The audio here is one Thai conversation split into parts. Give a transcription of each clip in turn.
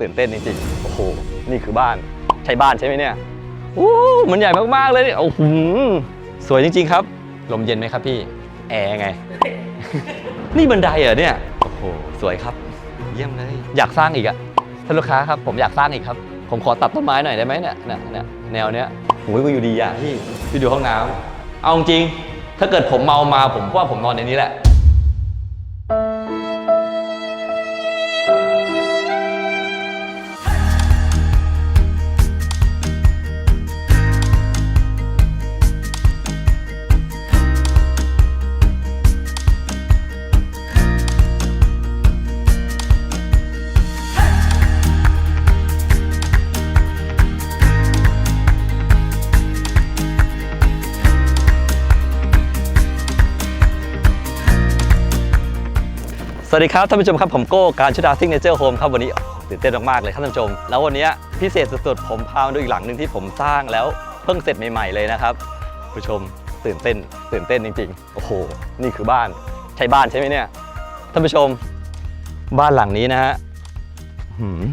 ตื่นเต้นจริงๆ โอ้โห นี่คือบ้าน ใช่บ้านใช่ไหมเนี่ยอู้มันใหญ่มากๆเลยเนี่ยโอ้โหสวยจริง ๆ ครับ ลมเย็นไหมครับพี่ แอร์ไง นี่บันไดเหรอเนี่ย โอ้โห สวยครับ เยี่ยมเลย อยากสร้างอีกอะท่านลูกค้าครับ ผมอยากสร้างอีกครับ ผมขอตัดต้นไม้หน่อยได้ไหมเนี่ยเนี่ยเนี่ยแนวเนี้ยโอ้ยก็อยู่ดีอะพี่พี่ดูห้องน้ำเอาจริง ถ้าเกิดผมเมามาผมว่าผมนอนในนี้แหละ สวัสดีครับท่านผู้ชมครับผมโก้การชุดาซิงเนเจอร์โฮมครับวันนี้ตื่นเต้นมากๆเลยครับท่านผู้ชม แล้ววันนี้พิเศษสุดๆผมพามาดูอีกหลังหนึ่งที่ผมสร้างแล้วเพิ่งเสร็จใหม่ๆเลยนะครับผู้ชมตื่นเต้น ตื่นเต้นจริงๆ โอ้โห นี่คือบ้านใช่บ้านใช่ไหมเนี่ยท่านผู้ชมบ้านหลังนี้นะฮะ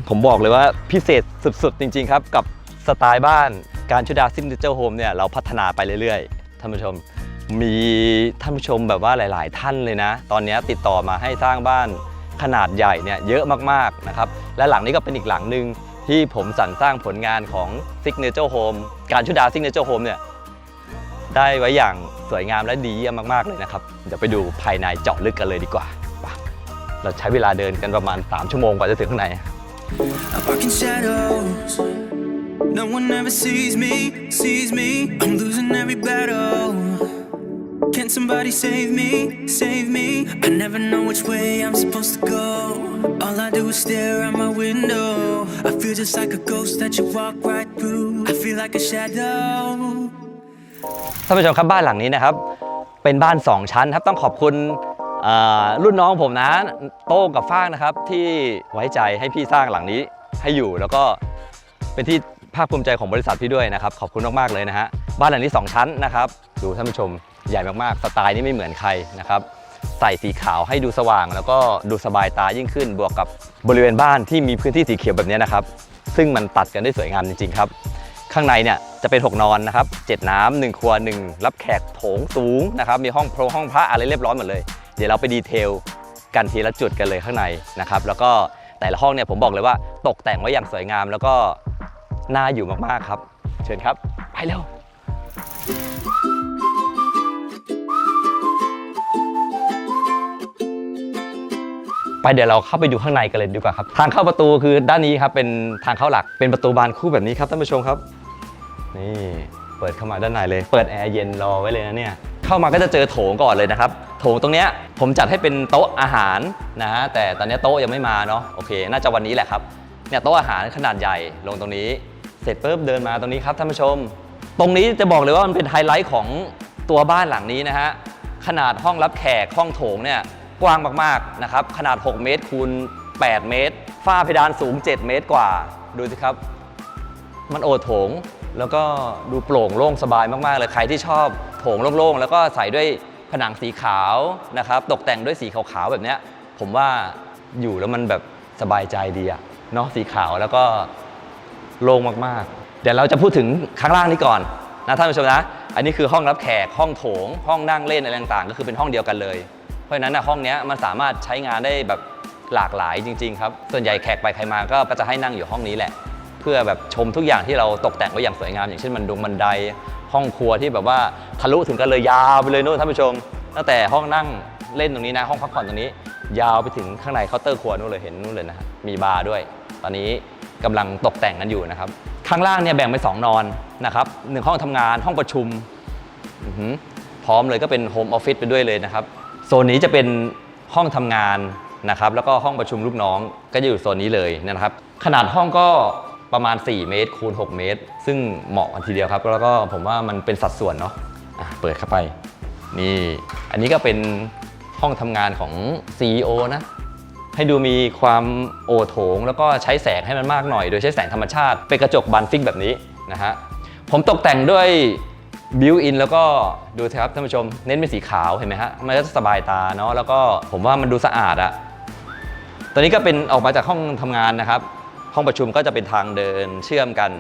ผมบอกเลยว่าพิเศษสุดๆจริง ๆ ครับ กับสไตล์บ้านการชุดาซิงเนเจอร์โฮมเนี่ยเราพัฒนาไปเรื่อยๆท่านผู้ชม มีท่านผู้ชมแบบว่าหลาย ๆ ท่านเลยนะ ตอนนี้ติดต่อมาให้สร้างบ้านขนาดใหญ่เนี่ยเยอะมาก ๆ นะครับ และหลังนี้ก็เป็นอีกหลังหนึ่งที่ผมสรรสร้างผลงานของ Signature Home การชุดา Signature Home เนี่ยได้ไว้อย่างสวยงามและดีเยี่ยมมาก ๆ เลยนะครับ เดี๋ยวไปดูภายในเจาะลึกกันเลยดีกว่า เราใช้เวลาเดินกันประมาณ 3 ชั่วโมงกว่าจะถึงข้างใน No one ever sees me, sees me. I'm losing every battle. Can somebody save me, save me? I never know which way I'm supposed to go. All I do is stare out my window. I feel just like a ghost that you walk right through. I feel like a shadow. ท่านผู้ชมครับบ้านหลังนี้นะครับ เป็นบ้าน 2 ชั้นครับต้องขอบคุณเอ่อรุ่นน้องผมนะโต้งกับฟ้างนะครับ ที่ไว้ใจให้พี่สร้างหลังนี้ให้อยู่แล้วก็เป็นที่ภาคภูมิใจของบริษัทพี่ด้วยนะครับ ขอบคุณมากๆเลยนะฮะบ้านหลังนี้ 2 ชั้นนะครับ ดูท่านผู้ชม ใหญ่มากๆ สไตล์นี้ไม่เหมือนใครนะครับ ใส่สีขาวให้ดูสว่าง แล้วก็ดูสบายตายิ่งขึ้น บวกกับบริเวณบ้านที่มีพื้นที่สีเขียวแบบนี้นะครับ ซึ่งมันตัดกันได้สวยงามจริงๆครับ ข้างในเนี่ยจะเป็น 6 นอนนะครับ7น้ำหนึ่งครัว 1 รับแขกโถงสูงนะครับมีห้องโพรงห้องพระอะไรเรียบร้อยหมดเลย เดี๋ยวเราไปดีเทลกันทีละจุดกันเลยข้างในนะครับ แล้วก็แต่ละห้องเนี่ยผมบอกเลยว่าตกแต่งไว้อย่างสวยงาม แล้วก็น่าอยู่มากๆครับ เชิญครับ ไปเร็ว ไปเดี๋ยวเราเข้าไปดูข้างในกันเลยดีกว่าครับ ทางเข้าประตูคือด้านนี้ครับเป็นทางเข้าหลักเป็นประตูบานคู่แบบนี้ครับท่านผู้ชมครับนี่เปิดเข้ามาด้านในเลย เปิดแอร์เย็นรอไว้เลยนะเนี่ยเข้ามาก็จะเจอโถงก่อนเลยนะครับโถงตรงเนี้ยผมจัดให้เป็นโต๊ะอาหารนะฮะแต่ตอนนี้โต๊ะยังไม่มาเนาะโอเค น่าจะวันนี้แหละครับเนี่ยโต๊ะอาหารขนาดใหญ่ลงตรงนี้ เสร็จปุ๊บเดินมาตรงนี้ครับท่านผู้ชม ตรงนี้จะบอกเลยว่ามันเป็นไฮไลท์ของตัวบ้านหลังนี้นะฮะขนาดห้องรับแขกห้องโถงเนี่ย กว้างมากๆนะครับขนาด 6 เมตรคูณ 8 เมตร ฝ้าเพดานสูง 7 เมตรกว่า ดูสิครับ มันโอโถง แล้วก็ดูโปร่งโล่งสบายมาก ๆ เลย ใครที่ชอบโถงโล่ง ๆ แล้วก็ใส่ด้วยผนังสีขาวนะครับ ตกแต่งด้วยสีขาวๆแบบเนี้ยผมว่าอยู่แล้วมันแบบสบายใจดีอะเนาะสีขาวแล้วก็โล่งมากๆ เดี๋ยวเราจะพูดถึงข้างล่างนี้ก่อนนะท่านผู้ชมนะ อันนี้คือห้องรับแขกห้องโถง ห้องนั่งเล่นอะไรต่างๆ ก็คือเป็นห้องเดียวกันเลย เพราะฉะนั้นนห้องนี้มันสามารถใช้งานได้แบบหลากหลายจริง ๆ ครับ ส่วนใหญ่แขกไปใครมาก็จะให้นั่งอยู่ห้องนี้แหละ เพื่อแบบชมทุกอย่างที่เราตกแต่งไว้อย่างสวยงาม อย่างเช่นมันดงบันได ห้องครัวที่แบบว่าทะลุถึงกันเลยยาวไปเลยนู่นท่านผู้ชม ตั้งแต่ห้องนั่งเล่นตรงนี้นะ ห้องพักผ่อนตรงนี้ ยาวไปถึงข้างในเคาน์เตอร์ครัวนู่นเลยเห็นนู่นเลยนะมีบาร์ด้วย ตอนนี้กำลังตกแต่งกันอยู่นะครับข้างล่างเนี่ยแบ่งเป็นสองนอนนะครับหนึ่งห้องทำงานห้องประชุมพร้อมเลยก็เป็นโฮมออฟฟิศไปด้วยเลยนะครับ โซนนี้จะเป็นห้องทำงานนะครับแล้วก็ห้องประชุมลูกน้องก็จะอยู่โซนนี้เลยนะครับ ขนาดห้องก็ประมาณ 4 เมตร คูณ 6 เมตร ซึ่งเหมาะกันทีเดียวครับ แล้วก็ผมว่ามันเป็นสัดส่วนเนาะะเปิดเข้าไปนี่ อันนี้ก็เป็นห้องทำงานของ CEO นะ ให้ดูมีความโอโถง แล้วก็ใช้แสงให้มันมากหน่อย โดยใช้แสงธรรมชาติ เป็นกระจกบานฟิกแบบนี้นะฮะผมตกแต่งด้วย บิวอินแล้วก็ดูสิครับท่านผู้ชมเน้นเป็นสีขาวเห็นไหมฮะมันก็จะสบายตาเนาะแล้วก็ผมว่ามันดูสะอาดอะตัวนี้ก็เป็นออกมาจากห้องทำงานนะครับ ห้องประชุมก็จะเป็นทางเดินเชื่อมกัน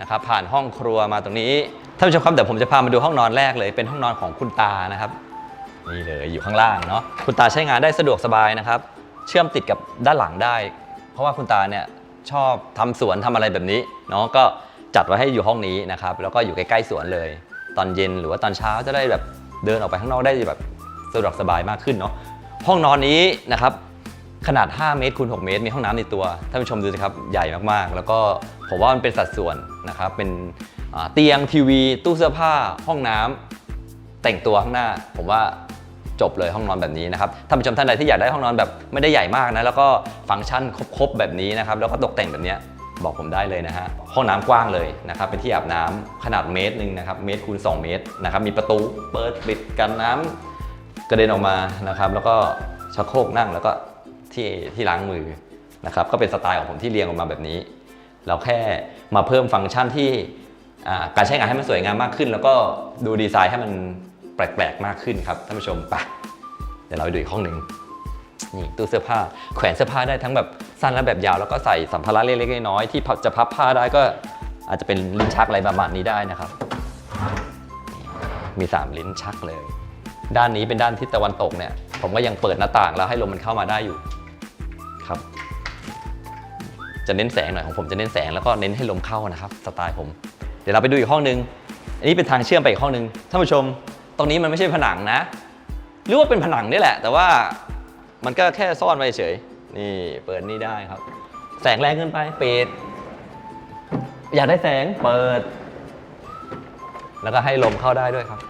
นะครับผ่านห้องครัวมาตรงนี้ท่านผู้ชมครับเดี๋ยวผมจะพามาดูห้องนอนแรกเลย เป็นห้องนอนของคุณตานะครับนี่เลยอยู่ข้างล่างเนาะคุณตาใช้งานได้สะดวกสบายนะครับ เชื่อมติดกับด้านหลังได้ เพราะว่าคุณตาเนี่ยชอบทำสวนทำอะไรแบบนี้เนาะก็จัดไว้ให้อยู่ห้องนี้นะครับแล้วก็อยู่ใกล้ๆสวนเลย ตอนเย็นหรือว่าตอนเช้าจะได้แบบเดินออกไปข้างนอกได้แบบสะดวกสบายมากขึ้นเนาะห้องนอนนี้นะครับขนาด 5 เมตรคูณ6เมตร มีห้องน้ำในตัวท่านผู้ชมดูสิครับใหญ่มากๆ แล้วก็ผมว่ามันเป็นสัดส่วนนะครับเป็นเตียงทีวี ตู้เสื้อผ้า ห้องน้ำแต่งตัวข้างหน้า ผมว่าจบเลยห้องนอนแบบนี้นะครับท่านผู้ชมท่านใดที่อยากได้ห้องนอนแบบไม่ได้ใหญ่มากนะแล้วก็ฟังก์ชันครบๆแบบนี้นะครับแล้วก็ตกแต่งแบบนี้ บอกผมได้เลยนะฮะห้องน้ำกว้างเลยนะครับเป็นที่อาบน้ำขนาดเมตรหนึ่งนะครับเมตรคูณ2 เมตรนะครับมีประตูเปิดปิดกันน้ำกระเด็นออกมานะครับแล้วก็ชักโครกนั่งแล้วก็ที่ที่ล้างมือนะครับก็เป็นสไตล์ของผมที่เรียงออกมาแบบนี้ เราแค่มาเพิ่มฟังก์ชันที่การใช้งานให้มันสวยงามมากขึ้น แล้วก็ดูดีไซน์ให้มันแปลกๆมากขึ้นครับท่านผู้ชมไปเดี๋ยวเราไปดูอีกห้องหนึ่ง นี่ตู้เสื้อผ้า แขวนเสื้อผ้าได้ทั้งแบบสั้นและแบบยาว แล้วก็ใส่สัมภาระเล็กๆน้อยๆที่จะพับผ้าได้ก็อาจจะเป็นลิ้นชักอะไรประมาณนี้ได้นะครับ มี 3 ลิ้นชักเลย ด้านนี้เป็นด้านทิศตะวันตกเนี่ย ผมก็ยังเปิดหน้าต่างแล้วให้ลมมันเข้ามาได้อยู่ครับ จะเน้นแสงหน่อยของผมจะเน้นแสงแล้วก็เน้นให้ลมเข้านะครับสไตล์ผม เดี๋ยวเราไปดูอีกห้องนึง อันนี้เป็นทางเชื่อมไปอีกห้องนึงท่านผู้ชม ตรงนี้มันไม่ใช่ผนังนะหรือว่าเป็นผนังนี่แหละ แต่ว่า มันก็แค่ซ่อนไว้เฉย นี่เปิดนี่ได้ครับ แสงแรงเกินไปปิด อยากได้แสงเปิด แล้วก็ให้ลมเข้าได้ด้วยครับ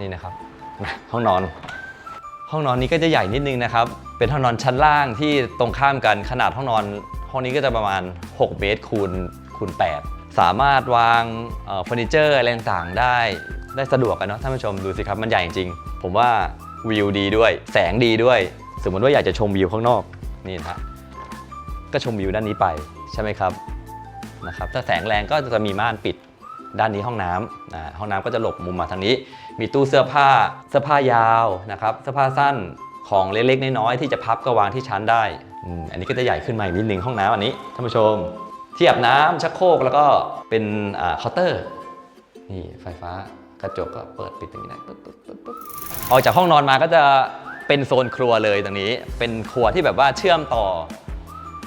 นี่นะครับห้องนอน ห้องนอนนี้ก็จะใหญ่นิดนึงนะครับ เป็นห้องนอนชั้นล่างที่ตรงข้ามกันขนาดห้องนอน ห้องนี้ก็จะประมาณ 6 เมตรคูณคูณ8สามารถวางเฟอร์นิเจอร์อะไรต่างๆได้ได้สะดวกกันเนาะท่านผู้ชมดูสิครับมันใหญ่จริง ผมว่าวิวดีด้วย แสงดีด้วย สมมติว่าอยากจะชมวิวข้างนอกนี่นะก็ชมวิวด้านนี้ไปใช่ไหมครับนะครับ ถ้าแสงแรงก็จะมีม่านปิดด้านนี้ห้องน้ำนะห้องน้ำก็จะหลบมุมมาทางนี้ มีตู้เสื้อผ้าเสื้อผ้ายาวนะครับเสื้อผ้าสั้นของเล็กๆน้อยๆที่จะพับก็วางที่ชั้นได้อันนี้ก็จะใหญ่ขึ้นมาอีกนิดนึงห้องน้ำอันนี้ท่านผู้ชม ที่อาบน้ำชักโครกแล้วก็เป็นอ่าเคาน์เตอร์นี่ไฟฟ้ากระจกก็เปิดปิดตรงนี้ได้ปึ๊บปึ๊บปึ๊บปึ๊บออกจากห้องนอนมาก็จะ เป็นโซนครัวเลยตรงนี้ เป็นครัวที่แบบว่าเชื่อมต่อ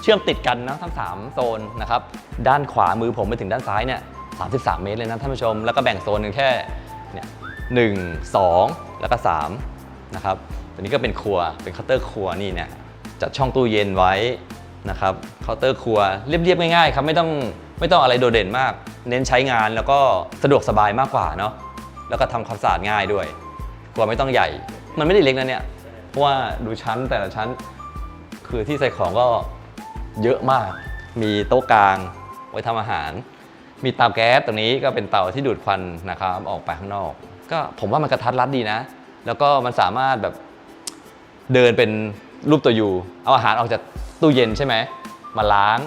เชื่อมติดกันนะทั้ง 3 โซนนะครับ ด้านขวามือผมไปถึงด้านซ้ายเนี่ย33 เมตรเลยนะท่านผู้ชม แล้วก็แบ่งโซนกันแค่เนี่ยหนึ่งสองแล้วก็3นะครับตัวนี้ก็เป็นครัวเป็นเคาน์เตอร์ครัวนี่เนี่ยจัดช่องตู้เย็นไว้นะครับเคาน์เตอร์ครัวเรียบๆง่ายๆครับไม่ต้องไม่ต้องอะไรโดดเด่นมาก เน้นใช้งานแล้วก็สะดวกสบายมากกว่าเนาะแล้วก็ทำความสะอาดง่ายด้วยครัวไม่ต้องใหญ่ มันไม่ได้เล็กนะเนี่ย เพราะว่าดูชั้นแต่ละชั้น คือที่ใส่ของก็เยอะมาก มีโต๊ะกลางไว้ทำอาหาร มีเตาแก๊สตรงนี้ก็เป็นเตาที่ดูดควันนะครับออกไปข้างนอก ก็ผมว่ามันกระทัดรัดดีนะ แล้วก็มันสามารถแบบเดินเป็นรูปตัวยูเอาอาหารออกจากตู้เย็นใช่ไหมมาล้าง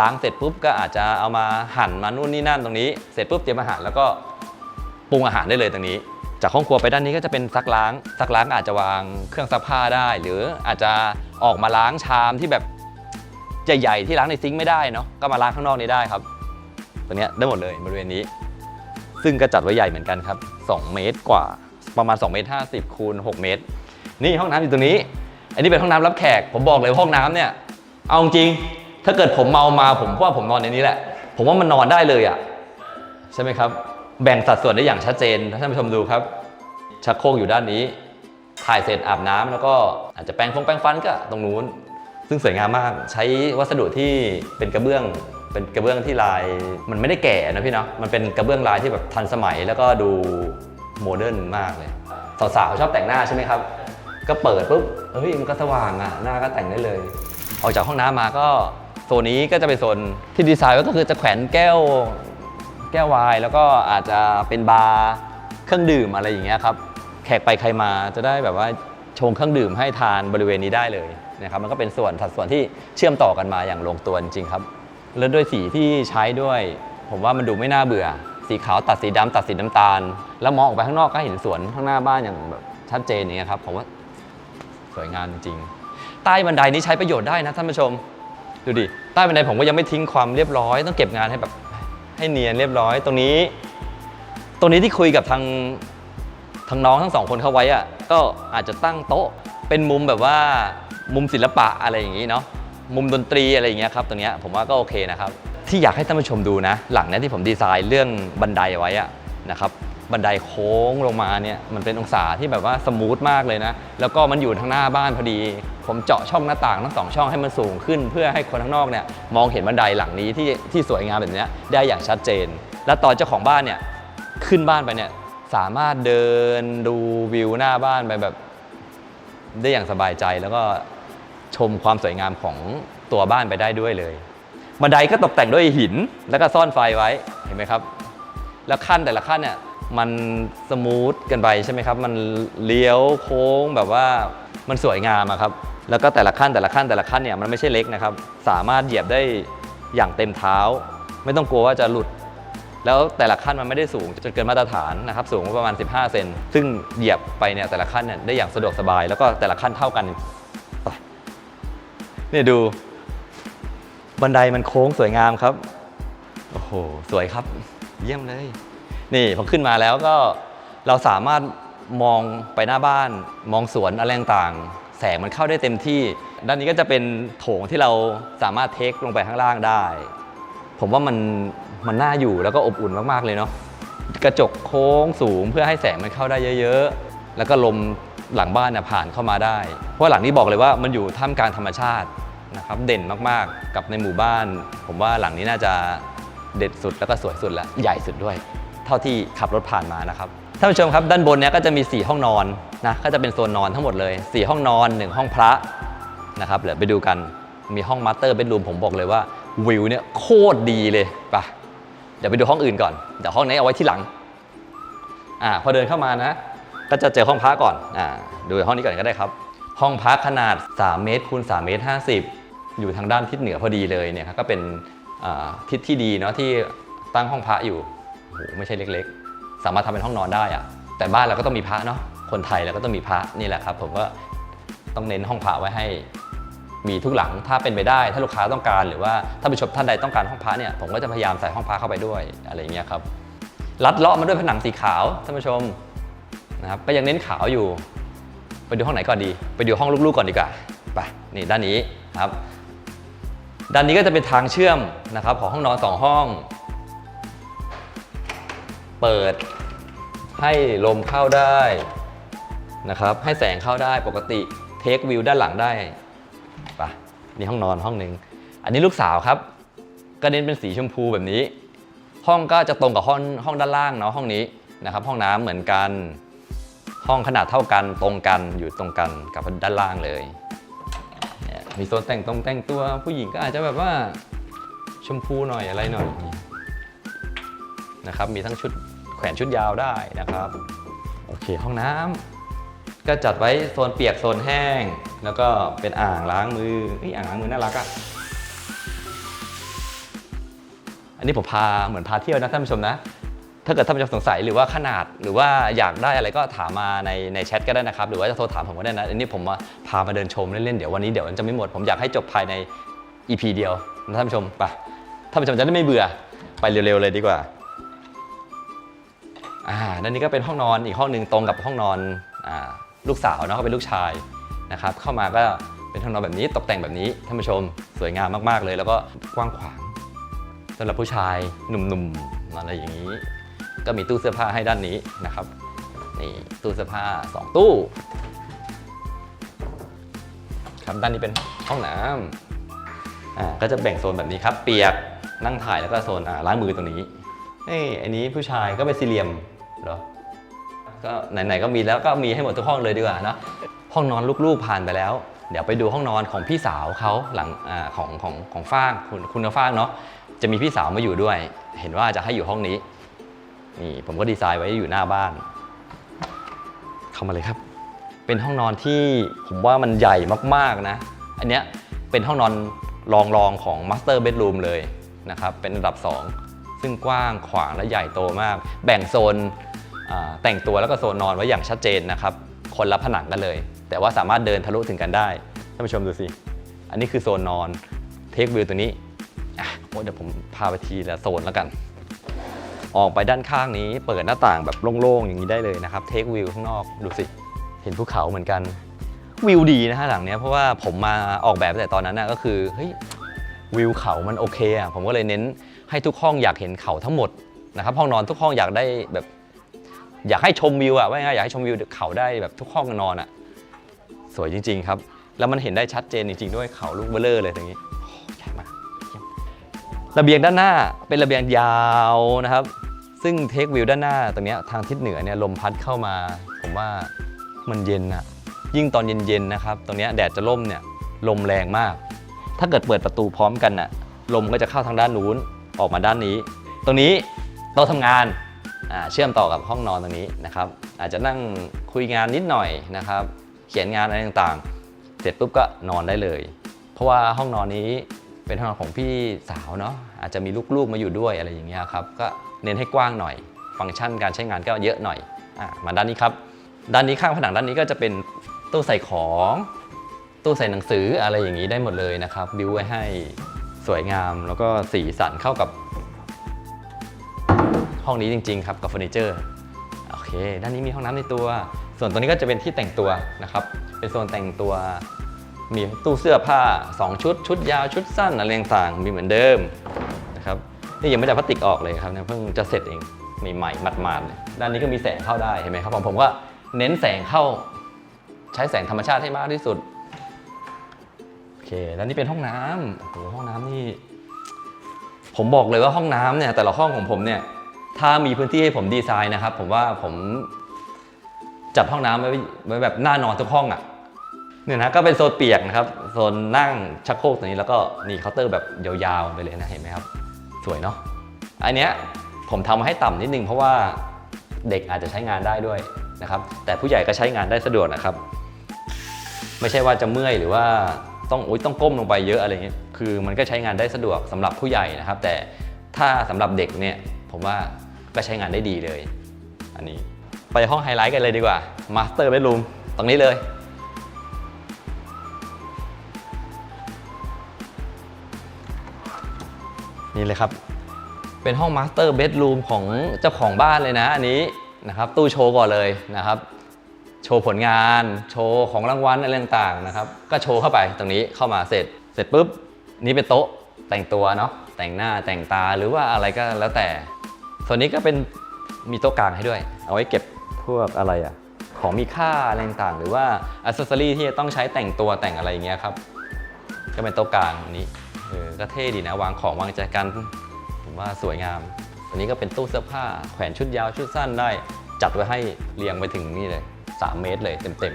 ล้างเสร็จปุ๊บก็อาจจะเอามาหั่นมานู่นนี่นั่นตรงนี้ เสร็จปุ๊บเตรียมอาหารแล้วก็ปรุงอาหารได้เลยตรงนี้ จากห้องครัวไปด้านนี้ก็จะเป็นซักล้างซักล้างอาจจะวางเครื่องซักผ้าได้ หรืออาจจะออกมาล้างชามที่แบบใหญ่ๆที่ล้างในซิงค์ไม่ได้เนาะก็มาล้างข้างนอกนี้ได้ครับ ตัวเนี้ยได้หมดเลยบริเวณนี้ ซึ่งก็จัดไว้ใหญ่เหมือนกันครับ 2 เมตรกว่าประมาณ2เมตร50คูณ6เมตร นี่ห้องน้ำอยู่ตรงนี้ อันนี้เป็นห้องน้ำรับแขก ผมบอกเลยห้องน้ำเนี่ยเอาจริงถ้าเกิดผมเมามาผมว่าผมนอนในนี้แหละ ผมว่ามันนอนได้เลยอะใช่ไหมครับ แบ่งสัดส่วนได้อย่างชัดเจนท่านผู้ชมดูครับ ชักโครกอยู่ด้านนี้ ถ่ายเสร็จอาบน้ำแล้วก็อาจจะแปรงฟงแปรงฟันก็ตรงนู้น ซึ่งสวยงามมากใช้วัสดุที่เป็นกระเบื้อง เป็นกระเบื้องที่ลายมันไม่ได้แก่นะพี่เนาะมันเป็นกระเบื้องลายที่แบบทันสมัยแล้วก็ดูโมเดิร์นมากเลยสาวๆชอบแต่งหน้าใช่ไหมครับ ก็เปิดปุ๊บเฮ้ยมันก็สว่างอะหน้าก็แต่งได้เลยออกจากห้องน้ำมาก็โซนนี้ก็จะเป็นโซนที่ดีไซน์ก็คือจะแขวนแก้ว แก้ววาย แล้วก็อาจจะเป็นบาร์เครื่องดื่มอะไรอย่างเงี้ยครับแขกไปใครมาจะได้แบบว่าชงเครื่องดื่มให้ทานบริเวณนี้ได้เลยนะครับมันก็เป็นส่วนสัดส่วนที่เชื่อมต่อกันมาอย่างลงตัวจริงครับแล้วด้วยสีที่ใช้ด้วย ผมว่ามันดูไม่น่าเบื่อ สีขาวตัดสีดำตัดสีน้ำตาล แล้วมองออกไปข้างนอกก็เห็นสวนข้างหน้าบ้านอย่างแบบชัดเจนอย่างเงี้ยครับผมว่าสวยงามจริงใต้บันไดนี้ใช้ประโยชน์ได้นะท่านผู้ชม ดูดิใต้บันไดผมก็ยังไม่ทิ้งความเรียบร้อย ต้องเก็บงานให้แบบ ให้เนียนเรียบร้อย ตรงนี้ ตรงนี้ที่คุยกับทางทางน้องทั้งสองคนเข้าไว้อะก็อาจจะตั้งโต๊ะเป็นมุมแบบว่ามุมศิลปะอะไรอย่างนี้เนาะมุมดนตรีอะไรอย่างเงี้ยครับตรงเนี้ยผมว่าก็โอเคนะครับ ที่อยากให้ท่านผู้ชมดูนะ หลังเนี้ยที่ผมดีไซน์เรื่องบันไดไว้อะนะครับ บันไดโค้งลงมาเนี่ยมันเป็นองศาที่แบบว่าสมูทมากเลยนะ แล้วก็มันอยู่ทางหน้าบ้านพอดี ผมเจาะช่องหน้าต่างทั้งสองช่องให้มันสูงขึ้น เพื่อให้คนข้างนอกเนี่ยมองเห็นบันไดหลังนี้ที่ที่สวยงามแบบนี้ได้อย่างชัดเจน แล้วตอนเจ้าของบ้านเนี่ยขึ้นบ้านไปเนี่ยสามารถเดินดูวิวหน้าบ้านไปแบบ ได้อย่างสบายใจแล้วก็ชมความสวยงามของตัวบ้านไปได้ด้วยเลยบันไดก็ตกแต่งด้วยหินแล้วก็ซ่อนไฟไว้เห็นไหมครับ แล้วขั้นแต่ละขั้นเนี่ย มันสมูทกันไปใช่ไหมครับ มันเลี้ยวโค้งแบบว่ามันสวยงามอะครับ แล้วก็แต่ละขั้นแต่ละขั้นแต่ละขั้นเนี่ยมันไม่ใช่เล็กนะครับ สามารถเหยียบได้อย่างเต็มเท้า ไม่ต้องกลัวว่าจะหลุด แล้วแต่ละขั้นมันไม่ได้สูงจนเกินมาตรฐานนะครับ สูงประมาณ 15 เซน ซึ่งเหยียบไปเนี่ยแต่ละขั้นเนี่ยได้อย่างสะดวกสบาย แล้วก็แต่ละขั้นเท่ากันนี่ดู บันไดมันโค้งสวยงามครับ โอ้โห สวยครับ เยี่ยมเลย นี่พอขึ้นมาแล้วก็เราสามารถมองไปหน้าบ้าน มองสวนอะไรต่างแสงมันเข้าได้เต็มที่ ด้านนี้ก็จะเป็นโถงที่เราสามารถเทคลงไปข้างล่างได้ ผมว่ามันมันน่าอยู่แล้วก็อบอุ่นมากๆเลยเนาะกระจกโค้งสูงเพื่อให้แสงมันเข้าได้เยอะ ๆ แล้วก็ลมหลังบ้านเนี่ยผ่านเข้ามาได้ เพราะหลังนี้บอกเลยว่ามันอยู่ท่ามกลางธรรมชาตินะครับเด่นมากๆกับในหมู่บ้าน ผมว่าหลังนี้น่าจะเด็ดสุดแล้วก็สวยสุดละใหญ่สุดด้วย เท่าที่ขับรถผ่านมานะครับท่านผู้ชมครับด้านบนเนี้ยก็จะมี 4 ห้องนอนนะก็จะเป็นโซนนอนทั้งหมดเลย 4 ห้องนอน 1 ห้องพระนะครับเดี๋ยวไปดูกันมีห้องมาสเตอร์เบดรูมผมบอกเลยว่าวิวเนี่ยโคตรดีเลยไปะเดี๋ยวไปดูห้องอื่นก่อนเดี๋ยวห้องนี้เอาไว้ที่หลังอ่าพอเดินเข้ามานะ ก็จะเจอห้องพักก่อนอ่าดูห้องนี้ก่อนก็ได้ครับ ห้องพักขนาด 3 เมตรคูณ3เมตร50 อยู่ทางด้านทิศเหนือพอดีเลยเนี่ยครับก็เป็นทิศที่ดีเนาะที่ตั้งห้องพระอยู่ หไม่ใช่เล็ก ๆ สามารถทำเป็นห้องนอนได้อะแต่บ้านเราก็ต้องมีพระเนาะคนไทยเราก็ต้องมีพระนี่แหละครับ ผมก็ต้องเน้นห้องพระไว้ให้ มีทุกหลังถ้าเป็นไปได้ ถ้าลูกค้าต้องการหรือว่าถ้าผู้ชมท่านใดต้องการห้องพระเนี่ยผมก็จะพยายามใส่ห้องพระเข้าไปด้วยอะไรเงี้ยครับลัดเลาะมาด้วยผนังสีขาวท่านผู้ชมนะครับก็ยังเน้นขาวอยู่ ไปดูห้องไหนก่อนดี ไปดูห้องลูกๆก่อนดีกว่าไปนี่ด้านนี้ครับ ด้านนี้ก็จะเป็นทางเชื่อมนะครับของห้องนอนสองห้อง เปิดให้ลมเข้าได้นะครับ ให้แสงเข้าได้ปกติเทควิวด้านหลังได้ไปะนี่ห้องนอนห้องหนึ่งอันนี้ลูกสาวครับก็เน้นเป็นสีชมพูแบบนี้ ห้องก็จะตรงกับห้องห้องด้านล่างเนาะห้องนี้นะครับ ห้องน้ำเหมือนกัน ห้องขนาดเท่ากันตรงกันอยู่ตรงกันกับด้านล่างเลยมีโซนแต่งตรงแต่งตัวผู้หญิงก็อาจจะแบบว่าชมพูหน่อยอะไรหน่อยนะครับ มีทั้งชุด แขวนชุดยาวได้นะครับ โอเคห้องน้ำก็จัดไว้โซนเปียกโซนแห้ง แล้วก็เป็นอ่างล้างมืออ่างล้างมือน่ารักอะอันนี้ผมพาเหมือนพาเที่ยวนะท่านผู้ชมนะ ถ้าเกิดท่านผู้ชมสงสัยหรือว่าขนาดหรือว่าอยากได้อะไรก็ถามมาในในแชทก็ได้นะครับ หรือว่าจะโทรถามผมก็ได้นะ อันนี้ผมมาพามาเดินชมเล่นๆ เดี๋ยววันนี้เดี๋ยวมันจะไม่หมด ผมอยากให้จบภายใน EP เดียวนะท่านผู้ชมไปท่านผู้ชมจะได้ไม่เบื่อไปเร็วๆเลยดีกว่า อ่าด้านนี้ก็เป็นห้องนอนอีกห้องหนึ่งตรงกับห้องนอนอ่าลูกสาวเนาะเขาเป็นลูกชายนะครับ เข้ามาก็เป็นห้องนอนแบบนี้ตกแต่งแบบนี้ท่านผู้ชมสวยงามมากๆเลย แล้วก็กว้างขวางสำหรับผู้ชายหนุ่มๆอะไรอย่างนี้ ก็มีตู้เสื้อผ้าให้ด้านนี้นะครับนี่ตู้เสื้อผ้า 2 ตู้ครับด้านนี้เป็นห้องน้ำอ่าก็จะแบ่งโซนแบบนี้ครับ เปียกนั่งถ่ายแล้วก็โซนอ่าล้างมือตรงนี้นี่อันนี้ผู้ชายก็เป็นสี่เหลี่ยม เหรอก็ไหนๆก็มีแล้วก็มีให้หมดทุกห้องเลยดีกว่าเนะห้องนอนลูกๆผ่านไปแล้ว เดี๋ยวไปดูห้องนอนของพี่สาวเขาหลังอของของของฟางคุณคุณฟางเนาะจะมีพี่สาวมาอยู่ด้วย เห็นว่าจะให้อยู่ห้องนี้นี่ผมก็ดีไซน์ไว้อยู่หน้าบ้าน เข้ามาเลยครับ เป็นห้องนอนที่ผมว่ามันใหญ่มากๆนะ อันเนี้ยเป็นห้องนอนรองรองของ Master Bedroom เลยนะครับ เป็นระดับ 2 ซึ่งกว้างขวางและใหญ่โตมาก แบ่งโซน แต่งตัวแล้วก็โซนนอนไว้อย่างชัดเจนนะครับ คนละผนังกันเลย แต่ว่าสามารถเดินทะลุถึงกันได้ ท่านผู้ชมดูสิ อันนี้คือโซนนอน เทควิวตัวนี้อ้เดี๋ยวผมพาไปทีละโซนแล้วกัน ออกไปด้านข้างนี้เปิดหน้าต่างแบบโล่งๆอย่างนี้ได้เลยนะครับ เทควิวข้างนอกดูสิ เห็นภูเขาเหมือนกัน วิวดีนะฮะหลังเนี้ยเพราะว่าผมมาออกแบบตั้งแต่ตอนนั้นนะก็คือเฮ้ยวิวเขามันโอเคอะผมก็เลยเน้นให้ทุกห้องอยากเห็นเขาทั้งหมดนะครับห้องนอนทุกห้องอยากได้แบบ อยากให้ชมวิวอะว่าไงอยากให้ชมวิวเขาได้แบบทุกห้องนอนอะสวยจริง ๆ ครับ แล้วมันเห็นได้ชัดเจนจริง ๆ ด้วยเขาลูกเบลเลอร์เลยตรงนี้ใหญ่มากระเบียงด้านหน้าเป็นระเบียงยาวนะครับ ซึ่งเทควิวด้านหน้าตรงนี้ทางทิศเหนือเนี่ยลมพัดเข้ามา ผมว่ามันเย็นอะยิ่งตอนเย็นๆนะครับ ตรงนี้แดดจะล่มเนี่ยลมแรงมาก ถ้าเกิดเปิดประตูพร้อมกันน่ะลมก็จะเข้าทางด้านนู้นออกมาด้านนี้ ตรงนี้โต๊ะทำงาน เชื่อมต่อกับห้องนอนตรงนี้นะครับ อาจจะนั่งคุยงานนิดหน่อยนะครับ เขียนงานอะไรต่างๆ เสร็จปุ๊บก็นอนได้เลย เพราะว่าห้องนอนนี้เป็นห้องนอนของพี่สาวเนาะอาจจะมีลูกๆมาอยู่ด้วยอะไรอย่างเงี้ยครับก็เน้นให้กว้างหน่อย ฟังก์ชันการใช้งานก็เยอะหน่อยอมาด้านนี้ครับ ด้านนี้ข้างผนังด้านนี้ก็จะเป็นตู้ใส่ของตู้ใส่หนังสืออะไรอย่างนี้ได้หมดเลยนะครับบิวไว้ให้สวยงามแล้วก็สีสันเข้ากับ ห้องนี้จริง ๆ ครับกับเฟอร์นิเจอร์โอเค ด้านนี้มีห้องน้ำในตัว ส่วนตัวนี้ก็จะเป็นที่แต่งตัวนะครับ เป็นโซนแต่งตัว มีตู้เสื้อผ้า 2 ชุด ชุดยาว ชุดสั้นอะไรต่างๆ มีเหมือนเดิมนะครับ นี่ยังไม่ได้พลาสติกออกเลยครับเพิ่งจะเสร็จเองใหม่ๆมัดๆเลยด้านนี้ก็มีแสงเข้าได้เห็นไหมครับผมผมก็เน้นแสงเข้า ใช้แสงธรรมชาติให้มากที่สุด โอเค แล้วนี่เป็นห้องน้ำโอ้โหห้องน้ำนี่ ผมบอกเลยว่าห้องน้ำเนี่ยแต่ละห้องของผมเนี่ย ถ้ามีพื้นที่ให้ผมดีไซน์นะครับ ผมว่าผมจัดห้องน้ำไว้ไว้แบบน่านอนทุกห้องอะ่ะเนี่ยนะก็เป็นโซนเปียกนะครับโซนนั่งชักโครกตรงนี้แล้วก็นี่เคาน์เตอร์แบบยาวๆไปเลยนะเห็นไหมครับ สวยเนาะอันเนี้ยผมทำมาให้ต่ำนิดนึงเพราะว่าเด็กอาจจะใช้งานได้ด้วยนะครับ แต่ผู้ใหญ่ก็ใช้งานได้สะดวกนะครับ ไม่ใช่ว่าจะเมื่อยหรือว่าต้องอุ้ยต้องก้มลงไปเยอะอะไรเงี้ยคือมันก็ใช้งานได้สะดวกสำหรับผู้ใหญ่นะครับ แต่ถ้าสำหรับเด็กเนี่ยผมว่า ก็ใช้งานได้ดีเลย อันนี้ไปห้องไฮไลท์กันเลยดีกว่า Master Bedroom ตรงนี้เลยนี่เลยครับ เป็นห้อง Master Bedroom ของเจ้าของบ้านเลยนะอันนี้นะครับตู้โชว์ก่อนเลยนะครับ โชว์ผลงาน โชว์ของรางวัลอะไรต่างๆนะครับ ก็โชว์เข้าไปตรงนี้เข้ามาเสร็จ เสร็จปุ๊บ นี่เป็นโต๊ะแต่งตัวเนาะแต่งหน้าแต่งตาหรือว่าอะไรก็แล้วแต่ ส่วนนี้ก็เป็นมีโต๊ะกลางให้ด้วย เอาไว้เก็บพวกอะไรอะของมีค่าอะไรต่างๆ หรือว่าอัซเซอรี่ที่จะต้องใช้แต่งตัวแต่งอะไรอย่างเงี้ยครับ ก็เป็นโต๊ะกลางอันนี้เออก็เท่ดีนะวางของวางใจกัน ผมว่าสวยงามอันนี้ก็เป็นตู้เสื้อผ้า แขวนชุดยาวชุดสั้นได้ จัดไว้ให้เรียงไปถึงนี่เลย 3 เมตรเลยเต็ม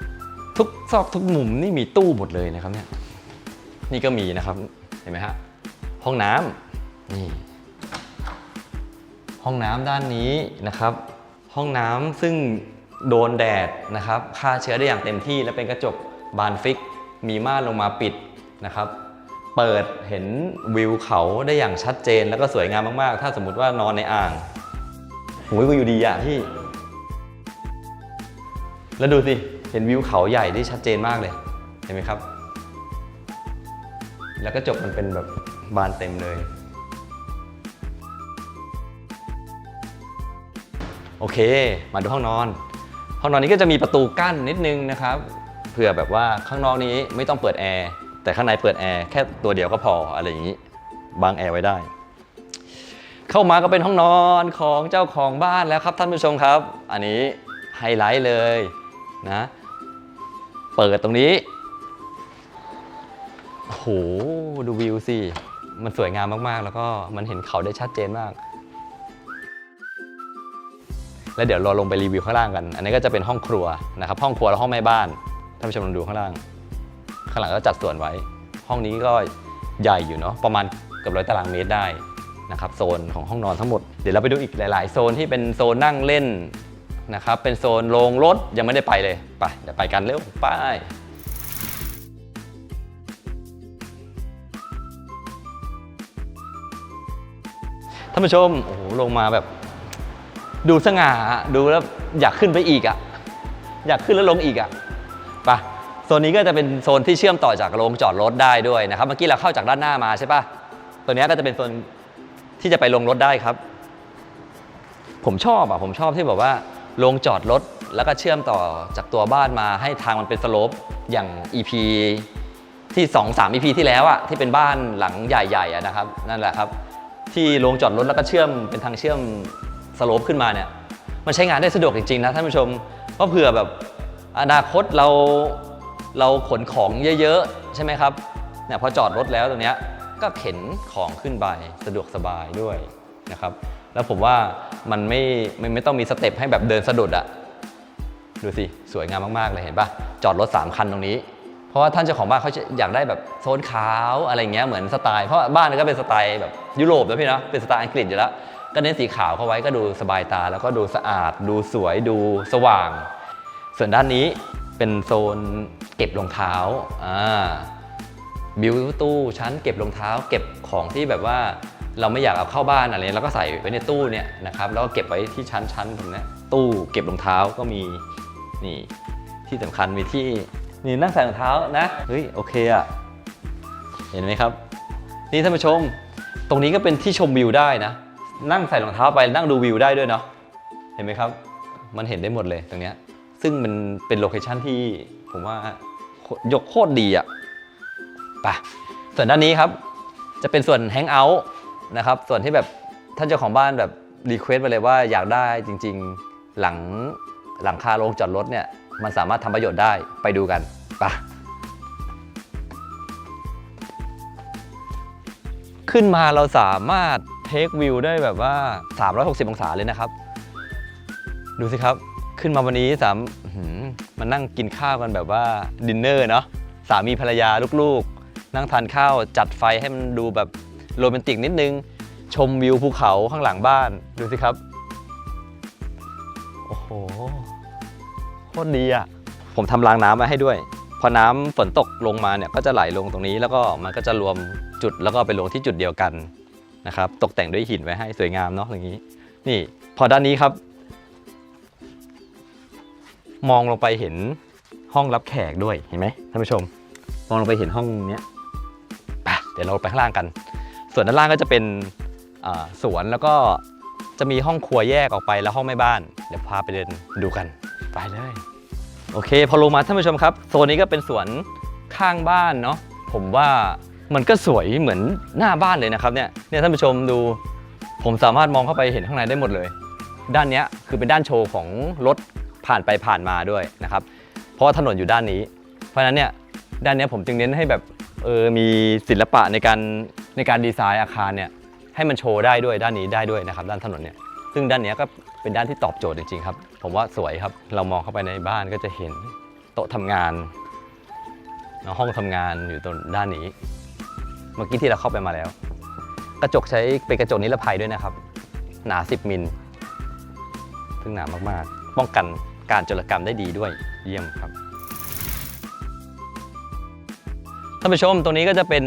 ๆ ทุกซอกทุกมุมนี่มีตู้หมดเลยนะครับเนี่ย นี่ก็มีนะครับ เห็นไหมฮะ ห้องน้ำนี่ ห้องน้ำด้านนี้นะครับ ห้องน้ำซึ่งโดนแดดนะครับฆ่าเชื้อได้อย่างเต็มที่และเป็นกระจกบานฟิก มีม่านลงมาปิดนะครับ เปิดเห็นวิวเขาได้อย่างชัดเจน แล้วก็สวยงามมากๆ ถ้าสมมุติว่านอนในอ่างหูยวิวดีอะพี่ แล้วดูสิ เห็นวิวเขาใหญ่ที่ชัดเจนมากเลย เห็นไหมครับ แล้วก็จบมันเป็นแบบบานเต็มเลย โอเค มาดูห้องนอน ห้องนอนนี้ก็จะมีประตูกั้นนิดนึงนะครับเผื่อแบบว่าข้างนอกนี้ไม่ต้องเปิดแอร์แต่ข้างในเปิดแอร์แค่ตัวเดียวก็พออะไรอย่างนี้บังแอร์ไว้ได้ เข้ามาก็เป็นห้องนอนของเจ้าของบ้านแล้วครับท่านผู้ชมครับ อันนี้ไฮไลท์เลยนะเปิดตรงนี้โอ้โหดูวิวสิ มันสวยงามมากๆ แล้วก็มันเห็นเขาได้ชัดเจนมาก แล้วเดี๋ยวเราลงไปรีวิวข้างล่างกัน อันนี้ก็จะเป็นห้องครัวนะครับ ห้องครัวและห้องแม่บ้าน ท่านผู้ชมลองดูข้างล่าง ข้างหลังก็จัดส่วนไว้ ห้องนี้ก็ใหญ่อยู่เนาะ ประมาณเกือบร้อยตารางเมตรได้นะครับ โซนของห้องนอนทั้งหมด เดี๋ยวเราไปดูอีกหลาย ๆ โซนที่เป็นโซนนั่งเล่นนะครับ เป็นโซนโรงรถยังไม่ได้ไปเลย ไป เดี๋ยวไปกันเร็ว ไปท่านผู้ชม โอ้โห ลงมาแบบ ดูสง่าอะดูแล้วอยากขึ้นไปอีกอะ อยากขึ้นแล้วลงอีกอะไปโซนนี้ก็จะเป็นโซนที่เชื่อมต่อจากโรงจอดรถได้ด้วยนะครับ เมื่อกี้เราเข้าจากด้านหน้ามาใช่ปะตัวนี้ก็จะเป็นโซนที่จะไปลงรถได้ครับ ผมชอบอะผมชอบที่แบบว่าลงจอดรถแล้วก็เชื่อมต่อจากตัวบ้านมาให้ทางมันเป็นสโลปอย่าง EP ที่ 2 3 EP ที่แล้วอะที่เป็นบ้านหลังใหญ่ๆนะครับ นั่นแหละครับ ที่ลงจอดรถแล้วก็เชื่อมเป็นทางเชื่อม สโลปขึ้นมาเนี่ยมันใช้งานได้สะดวกจริงๆนะท่านผู้ชมเพราะเผื่อแบบอนาคตเราเราขนของเยอะๆ ใช่ไหมครับเนี่ยพอจอดรถแล้วตรงเนี้ยก็เข็นของขึ้นไปสะดวกสบายด้วยนะครับ แล้วผมว่ามันไม่มันไม่ต้องมีสเต็ปให้แบบเดินสะดุดอะดูสิ สวยงามมาก ๆ เลยเห็นปะจอดรถ 3 คันตรงนี้ เพราะว่าท่านเจ้าของบ้านเขาอยากได้แบบโซนขาวอะไรเงี้ยเหมือนสไตล์เพราะบ้านก็เป็นสไตล์แบบยุโรปนะพี่นะเป็นสไตล์อังกฤษอยู่แล้ว ก็เน้นสีขาวเข้าไว้ก็ดูสบายตา แล้วก็ดูสะอาด ดูสวยดูสว่าง ส่วนด้านนี้เป็นโซนเก็บรองเท้าอ่าบิวตู้ชั้นเก็บรองเท้า เก็บของที่แบบว่าเราไม่อยากเอาเข้าบ้านอะไรเราก็ใส่ไว้ในตู้เนี่ยนะครับแล้วก็เก็บไว้ที่ชั้นชั้นตรงนี้ตู้เก็บรองเท้าก็มีนี่ที่สำคัญมีที่นี่นั่งใส่รองเท้านะเฮ้ยโอเคอะเห็นไหมครับ นี่ท่านผู้ชม ตรงนี้ก็เป็นที่ชมวิวได้นะ นั่งใส่รองเท้าไปนั่งดูวิวได้ด้วยเนาะเห็นไหมครับ มันเห็นได้หมดเลยตรงเนี้ยซึ่งมันเป็นโลเคชันที่ผมว่ายกโคตรดีอะไปส่วนด้านนี้ครับ จะเป็นส่วนแฮงเอาท์นะครับ ส่วนที่แบบท่านเจ้าของบ้านแบบรีเควสไปเลยว่าอยากได้จริง ๆหลังหลังคาโรงจอดรถเนี่ย มันสามารถทำประโยชน์ได้ไปดูกันไปขึ้นมาเราสามารถ เทควิวได้แบบว่า 360 องศาเลยนะครับ ดูสิครับขึ้นมาวันนี้สามมานั่งกินข้าวกันแบบว่าดินเนอร์เนาะสามีภรรยาลูกๆ นั่งทานข้าวจัดไฟให้มันดูแบบโรแมนติกนิดนึง ชมวิวภูเขาข้างหลังบ้าน ดูสิครับ โอ้โหโคตรดีอะ ผมทำรางน้ำมาให้ด้วย พอน้ำฝนตกลงมาเนี่ยก็จะไหลลงตรงนี้ แล้วก็มันก็จะรวมจุดแล้วก็ไปลงที่จุดเดียวกัน นะครับตกแต่งด้วยหินไว้ให้สวยงามเนาะอย่างนี้ นี่พอด้านนี้ครับ มองลงไปเห็นห้องรับแขกด้วยเห็นไหมท่านผู้ชม มองลงไปเห็นห้องเนี้ยไปเดี๋ยวเราไปข้างล่างกัน ส่วนด้านล่างก็จะเป็นสวนแล้วก็จะมีห้องครัวแยกออกไปแล้วห้องแม่บ้าน เดี๋ยวพาไปเดินดูกันไปเลยโอเค พอลงมาท่านผู้ชมครับ โซนนี้ก็เป็นสวนข้างบ้านเนาะผมว่า มันก็สวยเหมือนหน้าบ้านเลยนะครับเนี่ยเนี่ยท่านผู้ชมดูผมสามารถมองเข้าไปเห็นข้างในได้หมดเลย ด้านนี้คือเป็นด้านโชว์ของรถผ่านไปผ่านมาด้วยนะครับ เพราะว่าถนนอยู่ด้านนี้ เพราะฉะนั้นเนี่ยด้านนี้ผมจึงเน้นให้แบบเออมีศิลปะในการในการดีไซน์อาคารเนี่ยให้มันโชว์ได้ด้วยด้านนี้ได้ด้วยนะครับ ด้านถนนเนี่ยซึ่งด้านนี้ก็เป็นด้านที่ตอบโจทย์จริงๆครับ ผมว่าสวยครับเรามองเข้าไปในบ้านก็จะเห็นโต๊ะทำงานห้องทำงานอยู่ตรงด้านนี้ เมื่อกี้ที่เราเข้าไปมาแล้ว กระจกใช้เป็นกระจกนิรภัยด้วยนะครับ หนา 10 มิลซึ่งหนามากๆ ป้องกันการจรกรรมได้ดีด้วยเยี่ยมครับท่านผู้ชมตรงนี้ก็จะเป็น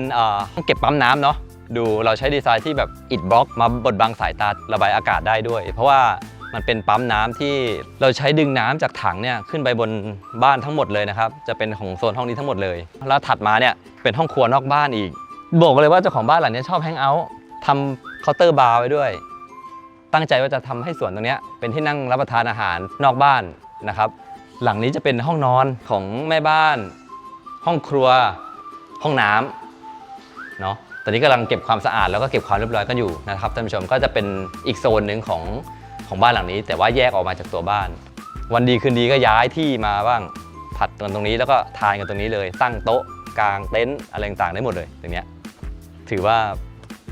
ห้องเก็บปั๊มน้ำเนาะดูเราใช้ดีไซน์ที่แบบอิดบล็อกมาบดบังสายตาระบายอากาศได้ด้วย เพราะว่ามันเป็นปั๊มน้ำที่เราใช้ดึงน้ำจากถังเนี่ยขึ้นไปบนบ้านทั้งหมดเลยนะครับ จะเป็นของโซนห้องนี้ทั้งหมดเลย แล้วถัดมาเนี่ยเป็นห้องครัวนอกบ้านอีก บอกเลยว่าเจ้าของบ้านหลังนี้ชอบแฮงเอาท์ทำเคาน์เตอร์บาร์ไว้ด้วย ตั้งใจว่าจะทำให้สวนตรงนี้เป็นที่นั่งรับประทานอาหารนอกบ้านนะครับ หลังนี้จะเป็นห้องนอนของแม่บ้าน ห้องครัว ห้องน้ำเนาะตอนนี้กำลังเก็บความสะอาดแล้วก็เก็บความเรียบร้อยกันอยู่นะครับท่านผู้ชมก็จะเป็นอีกโซนหนึ่งของของบ้านหลังนี้ แต่ว่าแยกออกมาจากตัวบ้าน วันดีคืนดีก็ย้ายที่มาบ้างผัดกันตรงนี้แล้วก็ทานกันตรงนี้เลย ตั้งโต๊ะกลางเต็นท์อะไรต่างๆได้หมดเลยตรงเนี้ย ถือว่า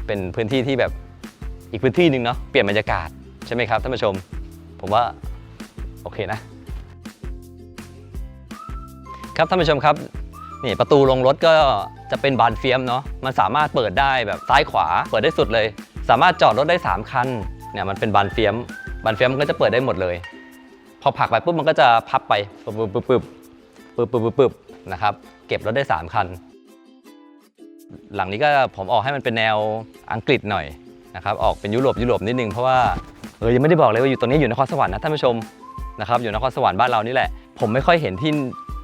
เป็นพื้นที่ที่แบบอีกพื้นที่หนึ่งเนาะเปลี่ยนบรรยากาศใช่ไหมครับท่านผู้ชม ผมว่าโอเคนะ ครับท่านผู้ชมครับนี่ประตูลงรถก็จะเป็นบานเฟียมเนาะมันสามารถเปิดได้แบบซ้ายขวาเปิดได้สุดเลย สามารถจอดรถได้ 3 คันเนี่ยมันเป็นบานเฟียมบานเฟียมมันก็จะเปิดได้หมดเลย พอผักไปปุ๊บมันก็จะพับไปปุ๊บปุ๊บปุ๊บปุ๊บปุ๊บปุ๊บนะครับเก็บรถได้ 3 คัน หลังนี้ก็ผมออกให้มันเป็นแนวอังกฤษหน่อยนะครับออกเป็นยุโรปยุโรปนิดนึงเพราะว่าเออยังไม่ได้บอกเลยว่าอยู่ตรงนี้อยู่นครสวรรค์นะท่านผู้ชมนะครับอยู่นครสวรรค์บ้านเรานี่แหละ ผมไม่ค่อยเห็นที่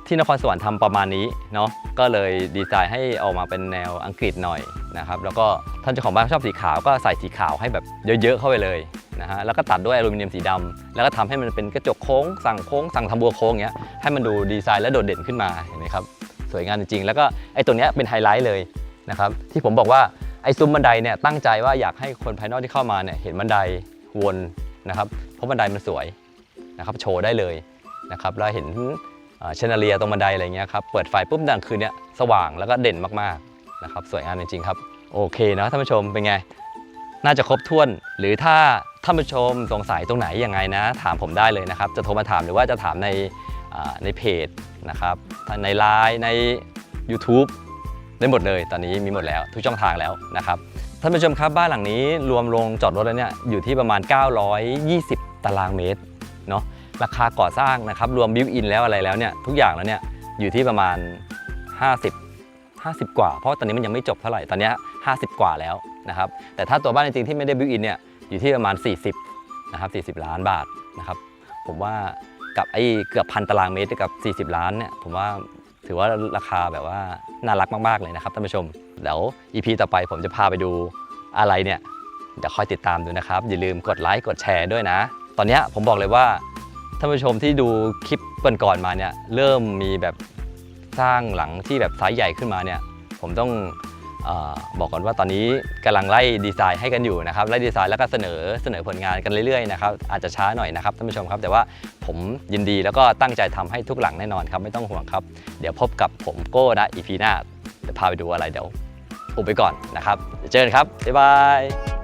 ที่นครสวรรค์ทำประมาณนี้เนาะก็เลยดีไซน์ให้ออกมาเป็นแนวอังกฤษหน่อยนะครับแล้วก็ท่านเจ้าของบ้านชอบสีขาวก็ใส่สีขาวให้แบบเยอะๆเข้าไปเลยนะฮะแล้วก็ตัดด้วยอลูมิเนียมสีดำแล้วก็ทำให้มันเป็นกระจกโค้ง สั่งโค้งสั่งทำบัวโค้งเงี้ยให้มันดูดีไซน์และโดดเด่นขึ้นมาเห็นไหมครับสวยงามจริงๆแล้วก็ไอ้ตัวเนี้ยเป็นไฮไลท์เลย นะครับที่ผมบอกว่าไอ้ซุ้มบันไดเนี่ยตั้งใจว่าอยากให้คนภายนอกที่เข้ามาเนี่ยเห็นบันไดวนนะครับเพราะบันไดมันสวยนะครับโชว์ได้เลยนะครับแล้วเห็นเชนเลียตรงบันไดอะไรเงี้ยครับเปิดไฟปุ๊บดังคืนเนี้ยสว่างแล้วก็เด่นมากๆนะครับสวยงามจริงๆครับโอเคนะท่านผู้ชมเป็นไง น่าจะครบถ้วน หรือถ้าท่านผู้ชมสงสัยตรงไหนยังไงนะ ถามผมได้เลยนะครับ จะโทรมาถามหรือว่าจะถามในในเพจนะครับในไลน์ใน YouTube ได้หมดเลยตอนนี้มีหมดแล้วทุกช่องทางแล้วนะครับท่านผู้ชมครับบ้านหลังนี้รวมลงจอดรถแล้วเนี่ยอยู่ที่ประมาณ 920 ตารางเมตรเนาะราคาก่อสร้างนะครับรวมบิวอินแล้วอะไรแล้วเนี่ยทุกอย่างแล้วเนี่ยอยู่ที่ประมาณ 50 50 กว่า เพราะตอนนี้มันยังไม่จบเท่าไหร่ตอนนี้ 50 กว่าแล้วนะครับแต่ถ้าตัวบ้านจริงๆที่ไม่ได้บิวอินเนี่ยอยู่ที่ประมาณ 40นะครับ40 ล้านบาทนะครับผมว่ากับไอ้เกือบพันตารางเมตรกับ 40 ล้านเนี่ยผมว่า ถือว่าราคาแบบว่าน่ารักมาก ๆ เลยนะครับท่านผู้ชม เดี๋ยว EP ต่อไปผมจะพาไปดูอะไรเนี่ย เดี๋ยวคอยติดตามดูนะครับ อย่าลืมกดไลค์กดแชร์ด้วยนะ ตอนนี้ผมบอกเลยว่าท่านผู้ชมที่ดูคลิปก่อนๆมาเนี่ยเริ่มมีแบบสร้างหลังที่แบบไซส์ใหญ่ขึ้นมาเนี่ย ผมต้อง บอกก่อนว่าตอนนี้กำลังไล่ดีไซน์ให้กันอยู่นะครับไล่ดีไซน์แล้วก็เสนอเสนอผลงานกันเรื่อยๆนะครับอาจจะช้าหน่อยนะครับท่านผู้ชมครับ แต่ว่าผมยินดีแล้วก็ตั้งใจทำให้ทุกหลังแน่นอนครับไม่ต้องห่วงครับ เดี๋ยวพบกับผมโก้นะอีพีหน้าจะพาไปดูอะไรเดี๋ยวอุบไปก่อนนะครับเจอกันครับบ๊ายบาย